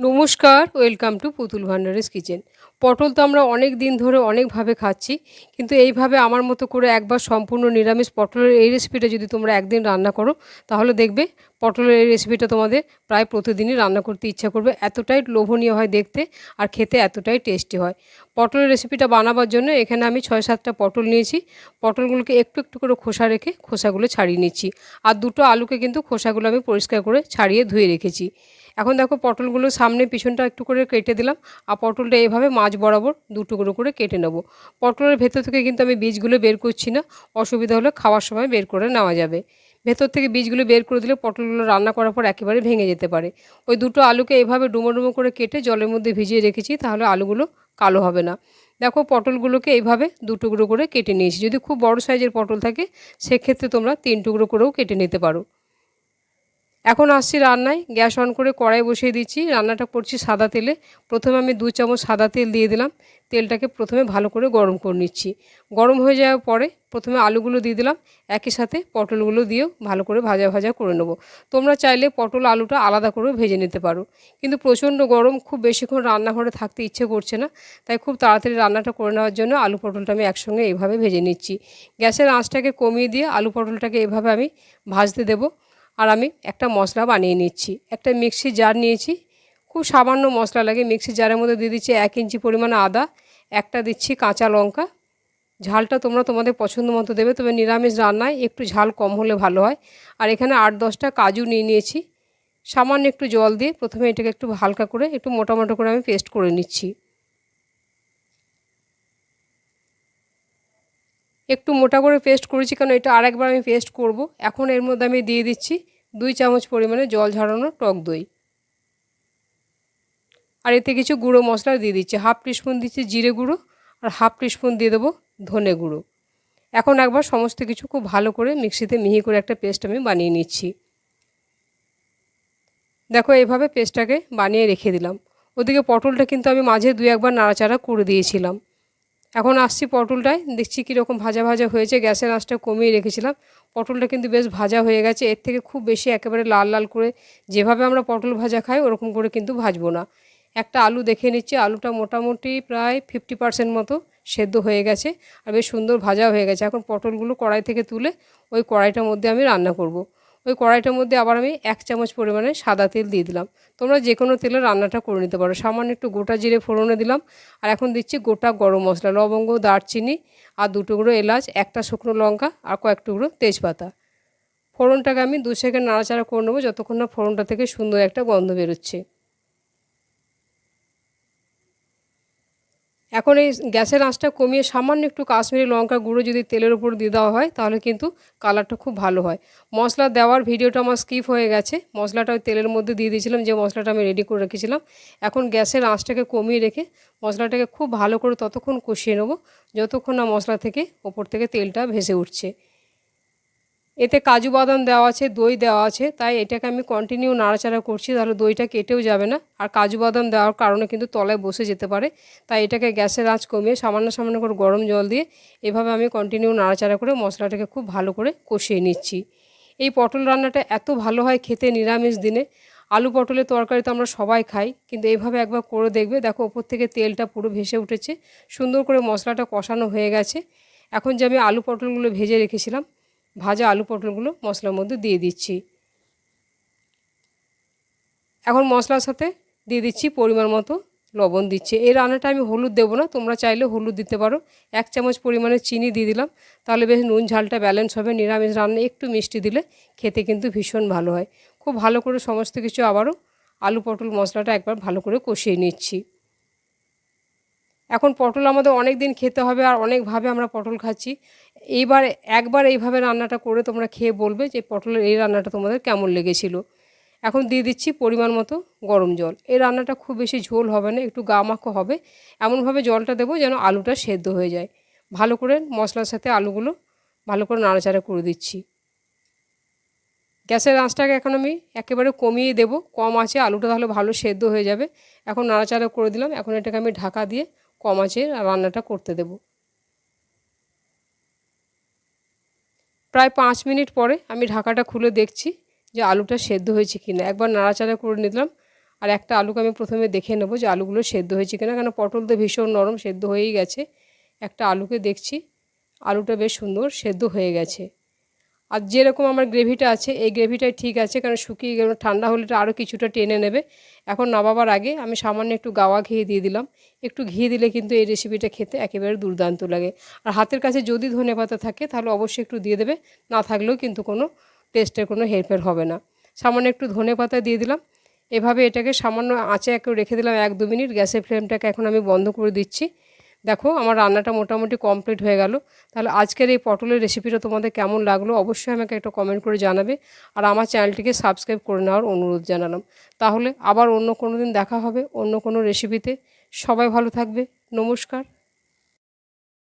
নমস্কার, welcome to পুতুল ভান্ডারের কিচেন। পটল তো আমরা অনেক দিন ধরে অনেকভাবে খাচ্ছি, কিন্তু এইভাবে আমার মতো করে একবার সম্পূর্ণ নিরামিষ পটলের এই রেসিপিটা যদি তোমরা একদিন রান্না করো, তাহলে দেখবে পটলের এই রেসিপিটা তোমাদের প্রায় প্রতিদিনই রান্না করতে ইচ্ছা করবে, এতটাই লোভনীয় হয় দেখতে আর খেতে এতটাই টেস্টি হয়। পটলের রেসিপিটা বানাবার জন্য এখানে আমি ছয় সাতটা পটল নিয়েছি, পটলগুলোকে একটু একটু করে খোসা রেখে খোসাগুলো ছাড়িয়ে নিচ্ছি, আর দুটো আলুকে কিন্তু খোসাগুলো আমি পরিষ্কার করে ছাড়িয়ে ধুয়ে রেখেছি। এখন দেখো পটলগুলো সামনে পিছনটা একটু করে কেটে দিলাম, আর পটলটা এইভাবে মাছ বরাবর দু টুকরো করে কেটে নেব। পটলের ভেতর থেকে কিন্তু আমি বীজগুলো বের করছি না, অসুবিধা হলে খাওয়ার সময় বের করে নেওয়া যাবে। ভেতর থেকে বীজগুলো বের করে দিলে পটলগুলো রান্না করার পর একেবারে ভেঙে যেতে পারে। ওই দুটো আলুকে এভাবে ডুমো ডুমো করে কেটে জলের মধ্যে ভিজিয়ে রেখেছি, তাহলে আলুগুলো কালো হবে না। দেখো পটলগুলোকে এইভাবে দু টুকরো করে কেটে নিয়েছি। যদি খুব বড় সাইজের পটল থাকে, সেক্ষেত্রে তোমরা তিন টুকরো করেও কেটে নিতে পারো। এখন আসছি রান্নায়। গ্যাস অন করে কড়াই বসিয়ে দিচ্ছি। রান্নাটা করছি সাদা তেলে। প্রথমে আমি দু চামচ সাদা তেল দিয়ে দিলাম। তেলটাকে প্রথমে ভালো করে গরম করে নিচ্ছি। গরম হয়ে যাওয়ার পরে প্রথমে আলুগুলো দিয়ে দিলাম। একই সাথে পটলগুলো দিয়েও ভালো করে ভাজা ভাজা করে নেব। তোমরা চাইলে পটল আলুটা আলাদা করেও ভেজে নিতে পারো। কিন্তু প্রচণ্ড গরম, খুব বেশিক্ষণ রান্নাঘরে থাকতে ইচ্ছে করছে না। তাই খুব তাড়াতাড়ি রান্নাটা করে নেওয়ার জন্য আলু পটলটা আমি একসঙ্গে এইভাবে ভেজে নিচ্ছি। গ্যাসের আঁচটাকে কমিয়ে দিয়ে আলু পটলটাকে এভাবে আমি ভাজতে দেবো। আর আমি একটা মশলা বানিয়ে নিচ্ছি। একটা মিক্সি জার নিয়েছি। খুব সামান্য মশলা লাগে। মিক্সি জারের মধ্যে দিয়ে দিচ্ছি এক ইঞ্চি পরিমাণ আদা, একটা দিচ্ছি কাঁচা লঙ্কা। ঝালটা তোমরা তোমাদের পছন্দ মতো দেবে, তবে নিরামিষ রান্নায় একটু ঝাল কম হলে ভালো হয়। আর এখানে আট দশটা কাজু নিয়ে নিয়েছি। সামান্য একটু জল দিয়ে প্রথমে এটাকে একটু হালকা করে, একটু মোটা মোটা করে আমি পেস্ট করে নিচ্ছি। একটু মোটা করে পেস্ট করেছি কারণ এটা আরেকবার আমি পেস্ট করব। এখন এর মধ্যে আমি দিয়ে দিচ্ছি দুই চামচ পরিমাণে জল ঝরানো টক দই। আর এতে কিছু গুঁড়ো মশলা দিয়ে দিচ্ছি। হাফ টিস্পুন দিচ্ছি জিরে গুঁড়ো আর হাফ টিস্পুন দিয়ে দেবো ধনে গুঁড়ো। এখন একবার সমস্ত কিছু খুব ভালো করে মিক্সিতে মিহি করে একটা পেস্ট আমি বানিয়ে নিচ্ছি। দেখো, এইভাবে পেস্টটাকে বানিয়ে রেখে দিলাম। ওদিকে পটলটা কিন্তু আমি মাঝে দু একবার নাড়াচাড়া করে দিয়েছিলাম। এখন আসছি পটলটায়, দেখছি কীরকম ভাজা ভাজা হয়েছে, গ্যাসের আঁচটা কমিয়ে রেখেছিলাম। পটলটা কিন্তু বেশ ভাজা হয়ে গেছে, এর থেকে খুব বেশি একেবারে লাল লাল করে যেভাবে আমরা পটল ভাজা খাই, ওরকম করে কিন্তু ভাজবো না। একটা আলু দেখে নিচ্ছি, আলুটা মোটামুটি প্রায় ফিফটি পার্সেন্ট মতো সেদ্ধ হয়ে গেছে আর বেশ সুন্দর ভাজা হয়ে গেছে। এখন পটলগুলো কড়াই থেকে তুলে ওই কড়াইটার মধ্যে আমি রান্না করব। ওই কড়াইটার মধ্যে আবার আমি এক চামচ পরিমাণে সাদা তেল দিয়ে দিলাম। তোমরা যে কোনো তেলে রান্নাটা করে নিতে পারো। সামান্য একটু গোটা জিরে ফোড়নে দিলাম। আর এখন দিচ্ছি গোটা গরম মশলা, লবঙ্গ, দারচিনি আর দু টুকরো এলাচ, একটা শুকনো লঙ্কা আর কয়েক টুকরো তেজপাতা। ফোড়নটাকে আমি দু সেকেন্ড নাড়াচাড়া করে নেব, যতক্ষণ না ফোড়নটা থেকে সুন্দর একটা গন্ধ বেরোচ্ছে। এখন এই গ্যাসের আঁচটা কমিয়ে সামান্য একটু কাশ্মীরি লঙ্কা গুঁড়ো যদি তেলের উপর দিয়ে দেওয়া হয়, তাহলে কিন্তু কালারটা খুব ভালো হয়। মশলা দেওয়ার ভিডিওটা আমার স্কিপ হয়ে গেছে। মশলাটা ওই তেলের মধ্যে দিয়ে দিয়েছিলাম, যে মশলাটা আমি রেডি করে রেখেছিলাম। এখন গ্যাসের আঁচটাকে কমিয়ে রেখে মশলাটাকে খুব ভালো করে ততক্ষণ কষিয়ে নেব, যতক্ষণ না মশলা থেকে ওপর থেকে তেলটা ভেসে উঠছে। এতে কাজু বাদাম দেওয়া আছে, দই দেওয়া আছে, তাই এটাকে আমি কন্টিনিউ নাড়াচাড়া করছি, তাহলে দইটা কেটেও যাবে না। আর কাজু বাদাম দেওয়ার কারণে কিন্তু তলায় বসে যেতে পারে, তাই এটাকে গ্যাসের আঁচ কমিয়ে সামান্য সামান্য করে গরম জল দিয়ে এভাবে আমি কন্টিনিউ নাড়াচাড়া করে মশলাটাকে খুব ভালো করে কষিয়ে নিচ্ছি। এই পটল রান্নাটা এত ভালো হয় খেতে নিরামিষ দিনে। আলু পটলের তরকারি তো আমরা সবাই খাই, কিন্তু এইভাবে একবার করে দেখবে, দেখো ওপর থেকে তেলটা পুরো ভেসে উঠেছে, সুন্দর করে মশলাটা কষানো হয়ে গেছে। এখন যে আমি আলু পটলগুলো ভেজে রেখেছিলাম ভাজা আলু পটলগুলো মশলার মধ্যে দিয়ে দিচ্ছি। এখন মশলার সাথে দিয়ে দিচ্ছি পরিমাণ মতো লবণ দিচ্ছি। এই রান্নাটা আমি হলুদ দেবো না, তোমরা চাইলে হলুদ দিতে পারো। এক চামচ পরিমাণে চিনি দিয়ে দিলাম, তাহলে বেশ নুন ঝালটা ব্যালেন্স হবে। নিরামিষ রান্না একটু মিষ্টি দিলে খেতে কিন্তু ভীষণ ভালো হয়। খুব ভালো করে সমস্ত কিছু আবারও আলু পটল মশলাটা একবার ভালো করে কষিয়ে নিচ্ছি। এখন পটল আমাদের অনেক দিন খেতে হবে আর অনেকভাবে আমরা পটল খাচ্ছি। এইবার, একবার এইভাবে রান্নাটা করে তোমরা খেয়ে বলবে যে পটলের এই রান্নাটা তোমাদের কেমন লেগেছিল। এখন দিয়ে দিচ্ছি পরিমাণ মতো গরম জল। এই রান্নাটা খুব বেশি ঝোল হবে না, একটু গা মাখো হবে। এমনভাবে জলটা দেবো যেন আলুটা সেদ্ধ হয়ে যায়। ভালো করে মশলার সাথে আলুগুলো ভালো করে নাড়াচাড়া করে দিচ্ছি। গ্যাসের আঁচটাকে এখন আমি একেবারে কমিয়ে দেবো। কম আছে, আলুটা তাহলে ভালো সেদ্ধ হয়ে যাবে। এখন নাড়াচাড়া করে দিলাম। এখন এটাকে আমি ঢাকা দিয়ে কম রান্নাটা করতে দেব। প্রায় পাঁচ মিনিট পরে আমি ঢাকাটা খুলে দেখছি যে আলুটা সেদ্ধ হয়েছে কি না একবার নাড়াচাড়া করে নিলাম আর একটা আলুকে আমি প্রথমে দেখে নেব যে আলুগুলো সেদ্ধ হয়েছে কিনা। কেন পটল তো ভীষণ নরম, সেদ্ধ হয়েই গেছে। একটা আলুকে দেখছি, আলুটা বেশ সুন্দর সেদ্ধ হয়ে গেছে। আর যেরকম আমার গ্রেভিটা আছে, এই গ্রেভিটাই ঠিক আছে, কারণ শুকিয়ে গেলে, ঠান্ডা হলে আরও কিছুটা টেনে নেবে। এখন নামাবার আগে আমি সামান্য একটু গাওয়া ঘি দিয়ে দিলাম। একটু ঘি দিলে কিন্তু এই রেসিপিটা খেতে একেবারে দুর্দান্ত লাগে। আর হাতের কাছে যদি ধনে পাতা থাকে, তাহলে অবশ্যই একটু দিয়ে দেবে। না থাকলেও কিন্তু কোনো টেস্টের কোনো হেরফের হবে না। সামান্য একটু ধনে পাতা দিয়ে দিলাম। এভাবে এটাকে সামান্য আঁচে একটু রেখে দিলাম এক দু মিনিট। গ্যাসের ফ্লেমটাকে এখন আমি বন্ধ করে দিচ্ছি। দেখো, আমার রান্নাটা মোটামুটি কমপ্লিট হয়ে গেল। তাহলে আজকের এই পটলের রেসিপিটা তোমাদের কেমন লাগল অবশ্যই আমাকে একটা কমেন্ট করে জানাবে। আর আমার চ্যানেলটিকে সাবস্ক্রাইব করে নেওয়ার অনুরোধ জানালাম। তাহলে আবার অন্য কোনো দিন দেখা হবে অন্য কোনো রেসিপিতে সবাই ভালো থাকবে। নমস্কার।